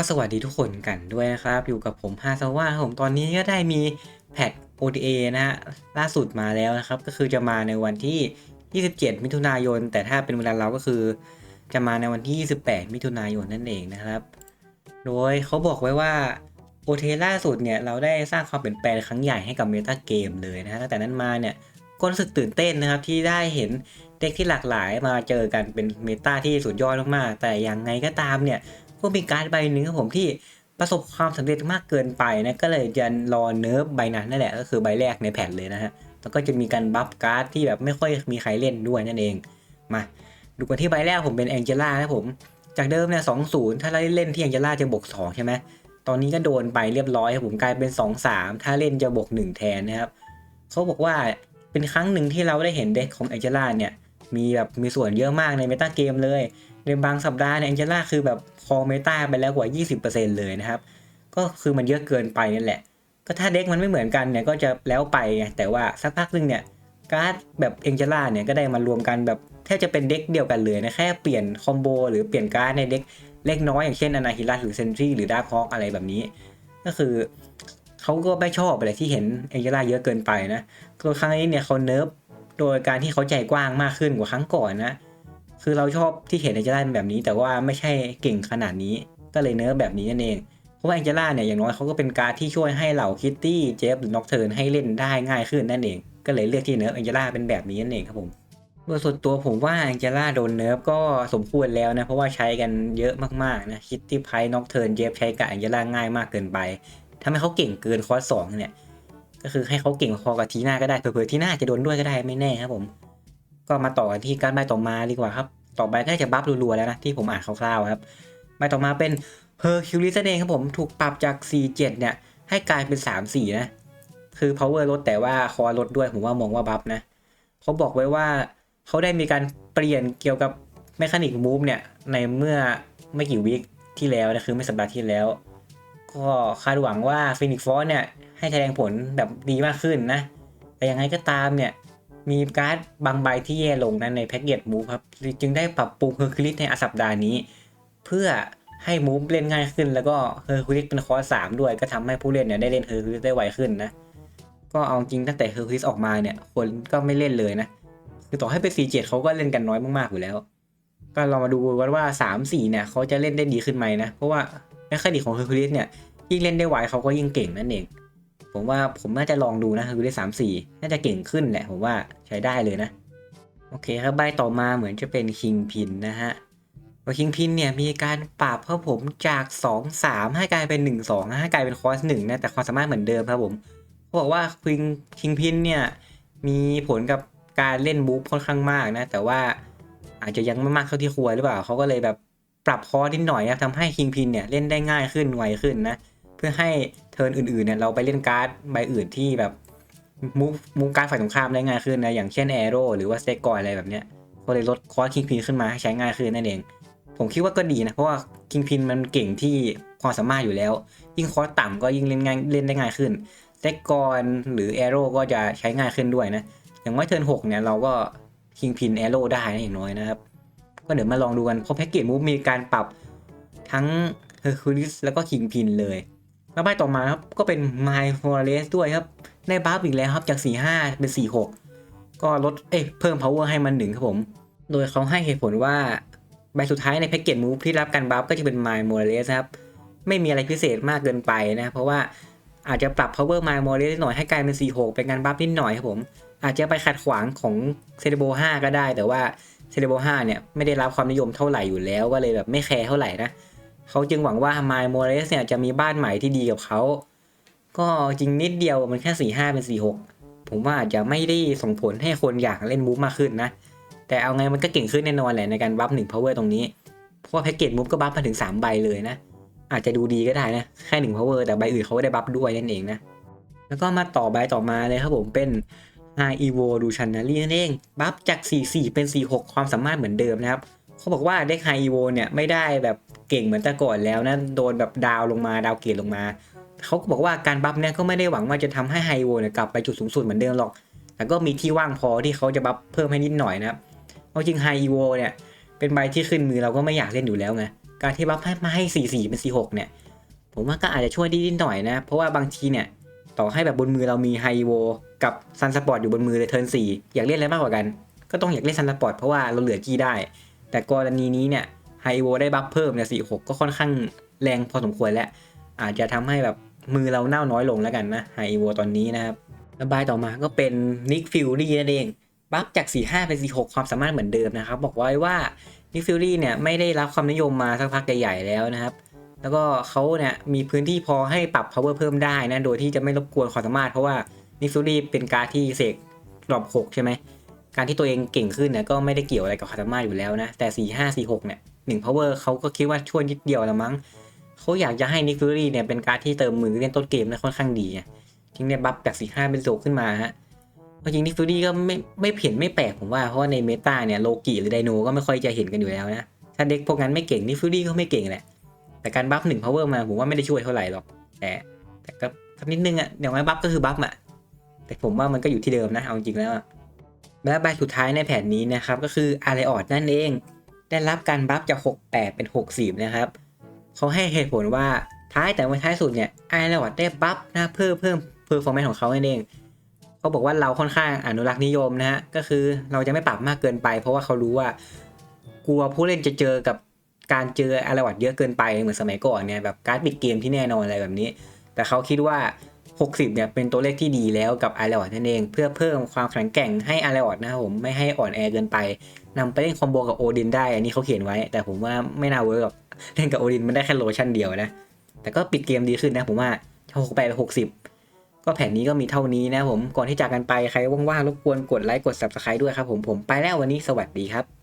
ก็สวัสดีทุกคนกันด้วยนะครับ อยู่กับผมฮาซาว่าผมตอนนี้ก็ได้มีแพท OTA นะฮะล่าสุดมาแล้วนะครับ ก็คือจะมาในวันที่ 27 มิถุนายน แต่ถ้าเป็นเวลาเราก็คือ จะมาในวันที่ 28 มิถุนายนนั่นเองนะครับ โดยเขาบอกไว้ว่า OTA ล่าสุดเนี่ยเราได้สร้างความเปลี่ยนแปลงครั้งใหญ่ให้กับเมตาเกมเลยนะฮะตั้งแต่นั้นมาเนี่ยก็รู้สึกตื่นเต้นนะครับที่ได้เห็นเด็กที่หลากหลายมาเจอกันเป็นเมตาที่สุดยอดมากๆแต่อย่างไงก็ตามเนี่ย ก็มีการ์ดใบหนึ่งครับผมที่ประสบความสำเร็จมากเกินไปนะก็เลยจะรอเนิร์ฟใบนั้นนั่นแหละก็คือใบแรกในแผ่นเลยนะฮะแล้วก็จะมีการบัฟการ์ดที่แบบไม่ค่อยมีใครเล่นด้วยนั่นเองมาดูกันที่ใบแรกผมเป็นแองเจล่านะผมจากเดิมเนี่ยสองศูนย์ถ้าเราเล่นที่แองเจล่าจะบวกสองใช่ไหมตอนนี้ก็โดนไปเรียบร้อยครับผมกลายเป็น2 3ถ้าเล่นจะบวก1แทนนะครับเขาบอกว่าเป็นครั้งหนึ่งที่เราได้เห็นเด็กของแองเจล่าเนี่ย มีแบบมีส่วนเยอะมากในเมตาเกมเลย ในบางสัปดาห์เนี่ยแองเจล่าคือแบบคอเมตาไปแล้วกว่า 20%เลยนะครับ ก็คือมันเยอะเกินไปนั่นแหละ ก็ถ้าเด็กมันไม่เหมือนกันเนี่ยก็จะแล้วไปไงแต่ว่าสักพักหนึงเนี่ยการ์ดแบบเองเจล่าเนี่ยก็ได้มารวมกันแบบแทบจะเป็นเด็กเดียวกันเลยนะแค่เปลี่ยนคอมโบหรือเปลี่ยนการ์ดในเด็กเล็กน้อยอย่างเช่นอนาฮิรัสหรือเซนทรีหรือดาร์คฮอกอะไรแบบนี้ ก็คือเขาก็ไม่ชอบอะไรที่เห็นเองเจล่าเยอะเกินไปนะตัวครั้งนี้เนี่ยเขาเนิร์ฟ โดยการที่เขาใจกว้างมากขึ้นกว่าครั้งก่อนนะ คือเราชอบที่เห็นแองเจล่าเป็นแบบนี้ แต่ว่าไม่ใช่เก่งขนาดนี้ ก็เลยเนิร์ฟแบบนี้นั่นเอง เพราะว่าแองเจล่าเนี่ยอย่างน้อยเขาก็เป็นการที่ช่วยให้เหล่าคิตตี้เจฟหรือน็อกเทิร์นให้เล่นได้ง่ายขึ้นนั่นเอง ก็เลยเลือกที่เนิร์ฟแองเจล่าเป็นแบบนี้นั่นเองครับผมโดยส่วนตัวผมว่าแองเจล่าโดนเนิร์ฟก็สมควรแล้วนะ เพราะว่าใช้กันเยอะมากๆนะคิตตี้ไพน็อกเทิร์นเจฟใช้กับแองเจล่าง่ายมากเกินไปทำให้เขาเก่งเกินคอร์สสองเนี่ย ก็คือให้เขาเก่งพอกับทีหน้าก็ได้เผื่อๆทีหน้าจะโดนด้วยก็ได้ไม่แน่ครับผม ก็มาต่อกันที่การใบต่อมาดีกว่าครับ ต่อไปก็จะบัฟรัวๆแล้วนะที่ผมอ่านคร่าวๆครับใบต่อมาเป็นเฮอร์คิวลิสเองครับผมถูกปรับจาก 4-7 เนี่ย ให้กลายเป็น 3-4 นะ คือ power ลดแต่ว่าคอลดด้วย ผมว่ามองว่าบัฟนะเขาบอกไว้ว่าเขาได้มีการเปลี่ยนเกี่ยวกับ m มคานิกมูฟเนี่ย ในเมื่อไม่กี่วิคที่แล้วนะ คือไม่สัปดาห์ที่แล้ว ก็คาดหวังว่าฟินิกฟอสเนี่ย ให้แสดงผลแบบดีมากขึ้นนะ แต่ยังไงก็ตามเนี่ย มีการ์ดบางใบที่แย่ลงนั้นในแพ็กเกจมูฟครับ จึงได้ปรับปรุงเฮอร์คิวลิสในสัปดาห์นี้ เพื่อให้มูฟเล่นง่ายขึ้น แล้วก็เฮอร์คิวลิสเป็นคอร์สสามด้วย ก็ทำให้ผู้เล่นเนี่ยได้เล่นเฮอร์คิวลิสได้ไวขึ้นนะ ก็เอาจริงตั้งแต่เฮอร์คิวลิสออกมาเนี่ย คนก็ไม่เล่นเลยนะ คือต่อให้เป็น4 7เขาก็เล่นกันน้อยมากๆอยู่แล้ว ก็เรามาดูกันว่า 3 4เนี่ยเขาจะเล่นได้ดีขึ้นไหมนะ เพราะว่าแมคคานิกของเฮอร์คิวลิสเนี่ยยิ่งเล่นได้ไวเขาก็ยิ่งเก่งนั่นเอง ผมว่าผมน่าจะลองดูนะคือได้สามสี่น่าจะเก่งขึ้นแหละ ผมว่าใช้ได้เลยนะ โอเคครับใบต่อมาเหมือนจะเป็นคิงพินนะฮะว่าคิงพินเนี่ยมีการปรับครับผมจาก 2 3 ให้กลายเป็น 1 2 ให้กลายเป็นคอร์สหนึ่งนะแต่ความสามารถเหมือนเดิมครับผมเขาบอกว่าคิงคิงพินเนี่ยมีผลกับการเล่นบู๊ค่อนข้างมากนะ แต่ว่าอาจจะยังไม่มากเท่าที่ควรหรือเปล่าเขาก็เลยแบบปรับคอร์สนิดหน่อยนะทำให้คิงพินเนี่ยเล่นได้ง่ายขึ้นไวขึ้นนะ เพื่อให้เทิร์นอื่นๆเนี่ยเราไปเล่นการ์ดใบอื่นที่แบบมูฟมูฟการ์ดฝ่ายตรงข้ามได้ง่ายขึ้นนะอย่างเช่นแอโร่หรือว่าสเต็กกอยอะไรแบบเนี้ยก็เลยลดคอสคิงพินขึ้นมาให้ใช้ง่ายขึ้นนั่นเอง ผมคิดว่าก็ดีนะ เพราะว่าคิงพินมันเก่งที่ความสามารถอยู่แล้ว ยิ่งคอสต่ำก็ยิ่งเล่นง่ายเล่นได้ง่ายขึ้นสเต็กกอนหรือแอโร่ก็จะใช้ง่ายขึ้นด้วยนะอย่างว่าเทิร์นหกเนี่ยเราก็คิงพินแอโร่ได้นะอย่างน้อยนะครับก็เดี๋ยวมาลองดูกันเพราะแพ็กเกจมูฟมีการปรับทั้งเฮอร์คิวลิสแล้วก็คิงพินเลย แล้วใบต่อมาครับก็เป็น My Forest ด้วยครับ ได้บัฟอีกแล้วครับจาก 4-5 เป็น 4-6 ก็ลดเอ้ยเพิ่ม power ให้มันหนึ่งครับผม โดยเขาให้เหตุผลว่าใบสุดท้ายในแพ็กเกจมูฟที่รับการบัฟก็จะเป็น My m o r e s ครับ ไม่มีอะไรพิเศษมากเกินไปนะ เพราะว่าอาจจะปรับ power My m o r e s หน่อยให้กลายเป็น 4-6 เป็นการบัฟนิดหน่อยครับผม อาจจะไปขัดขวางของเซเลโบ5ก็ได้ แต่ว่าเซเลโบ5เนี่ยไม่ได้รับความนิยมเท่าไหร่อยู่แล้วก็เลยแบบไม่แคร์เท่าไหร่นะ เขาจึงหวังว่า My m o r a l e s เนี่ยจะมีบ้านใหม่ที่ดีกับเขา ก็จริงนิดเดียวมันแค่สี่ห้าเป็นสี่หกผมว่าอาจจะไม่ได้ส่งผลให้คนอยากเล่นมูฟมากขึ้นนะ แต่เอาไงมันก็เก่งขึ้นแน่นอนแหละในการบัฟหนึ่ง power ตรงนี้ เพราะว่าแพ็กเกจมูฟก็บัฟมาถึง 3 ใบเลยนะ อาจจะดูดีก็ได้นะ แค่หนึ่ง power แต่ใบอื่นเขาก็ได้บัฟด้วยนั่นเองนะ แล้วก็มาต่อใบต่อมาเลยครับผมเป็น High Evolutionary นั่นเอง บัฟจาก 4-4 เป็น 4-6 ความสามารถเหมือนเดิมนะครับ เขาบอกว่าเด็ก High Evo เนี่ยไม่ได้แบบเก่งเหมือนแต่ก่อนแล้วนะโดนแบบดาวลงมาดาวเกรดลงมาเขาก็บอกว่าการบัฟเนี่ยก็ไม่ได้หวังว่าจะทำให้ High Evo เนี่ยกลับไปจุดสูงสุดเหมือนเดิมหรอก แต่ก็มีที่ว่างพอที่เขาจะบัฟเพิ่มให้นิดหน่อยนะครับเอาจริง High Evo เนี่ยเป็นใบที่ขึ้นมือเราก็ไม่อยากเล่นอยู่แล้วไงการที่บัฟให้มาให้ 44 เป็น 46 เนี่ย ผมว่าก็อาจจะช่วยได้นิดหน่อยนะ เพราะว่าบางทีเนี่ย ต่อให้แบบบนมือเรามีไฮโวกับซันสปอร์ตอยู่บนมือเลยเทิร์น4อยากเล่นอะไรมากกว่ากัน ก็ต้องอยากเล่นซันสปอร์ตเพราะว่าเราเหลือกี้ได้ แต่กรณีนี้เนี่ยไฮโวได้บัฟเพิ่มเนี่ย46ก็ค่อนข้างแรงพอสมควรแล้วอาจจะทำให้แบบมือเราเน่าน้อยลงแล้วกันนะไฮโวตอนนี้นะครับระบายต่อมาก็เป็นนิกฟิลลี่นั่นเองบัฟจาก 45 เป็น 46 ความสามารถเหมือนเดิมนะครับ บอกไว้ว่านิกฟิลลี่เนี่ยไม่ได้รับความนิยมมาสักพักใหญ่ๆแล้วนะครับ แล้วก็เขาเนี่ยมีพื้นที่พอให้ปรับ power เพิ่มได้นะ โดยที่จะไม่รบกวนความสามารถเพราะว่านิกฟิลลี่เป็นการดที่เสกรอบ6ใช่ไหม การที่ตัวเองเก่งขึ้นเนี่ยก็ไม่ได้เกี่ยวอะไรกับคามสามาอยู่แล้วนะ แต่45 46เนี่ย1 power เวอร์เขาก็คิดว่าช่วยนิดเดียวละมั้งเขาอยากจะให้นิกฟิลลี่เนี่ยเป็นการที่เติมมือเล่นต้นเกมได้ค่อนข้างดีไงจึงได้บัฟจาก45เป็น6ขึ้นมาฮะจริงนิกฟิลลี่ก็ไม่ไม่เห็นไม่แปลกผมว่าเพราะว่าในเมตาเนี่ยโลกิหรือไดโนก็ไม่ค่อยจะเห็นกันอยู่แล้วนะถ้าเด็กพวกนั้นไม่เก่งนิกฟิลลี่ก็ไม่เก่งแหละแต่การบัฟหนึ่งพาวเวอร์มาผมว่าไม่ได้ช่วยเท่าไหร่หรอกแต่แต่ก็สักนิดนึงอะอย่างไรบัฟก็คือบัฟอะแต่ผมว่ามันก็อยู่ที่เดิมนะเอาจริงแล้วอะ และใบสุดท้ายในแผนนี้นะครับก็คืออาร์เรออดนั่นเอง ได้รับการบัฟจาก 68 เป็น 60 นะครับเขาให้เหตุผลว่าท้ายแต่วันท้ายสุดเนี่ยอาร์เรออดได้บัฟนะเพิ่มเพิ่มเพอร์ฟอร์แมนซ์ของเขานั่นเองเขาบอกว่าเราค่อนข้างอนุรักษ์นิยมนะฮะก็คือเราจะไม่ปรับมากเกินไป เพราะว่าเขารู้ว่ากลัวผู้เล่นจะเจอกับการเจออาร์วัตเยอะเกินไปเหมือนสมัยก่อนเนี่ยแบบการ์ดปิดเกมที่แน่นอนอะไรแบบนี้ แต่เขาคิดว่า 60 เนี่ยเป็นตัวเลขที่ดีแล้วกับไอาร์วัตนั่นเอง เพื่อเพิ่มความแข็งแกร่งให้ไอาร์วัตนะครับผมไม่ให้อ่อนแอเกินไปนำไปเล่นคอมโบกับโอดินได้ อันนี้เขาเขียนไว้ แต่ผมว่าไม่น่าเวิร์กเล่นกับโอดินมันได้แค่โลชั่นเดียวนะ แต่ก็ปิดเกมดีขึ้นนะผมว่า68ไป60 ก็แผนนี้ก็มีเท่านี้นะผมก่อนที่จากกันไปใครว่างๆรบกวนกดไลค์กด subscribe ด้วยครับผมผมไปแล้ววันนี้สวัสดีครับ